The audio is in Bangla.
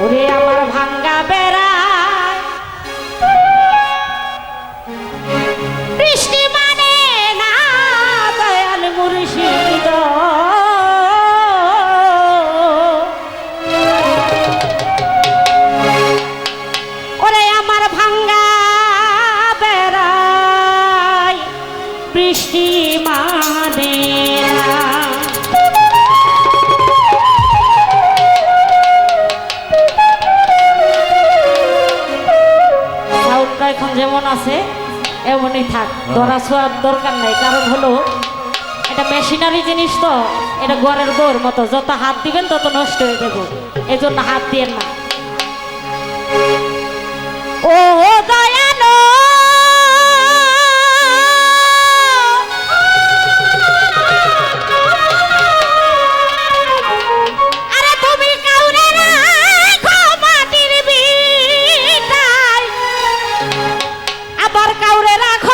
ওরে আমার ভাঙ্গা এখন যেমন আছে এমনই থাক। ধরা ছোঁয়ার দরকার নাই কারণ হলো এটা মেশিনারি জিনিস তো এটা গড়ের গোর মতো। যত হাত দিবেন তত নষ্ট হয়ে যাবে। এই জন্য হাত দিয়েন না। ও আবার কাউরে রাখো।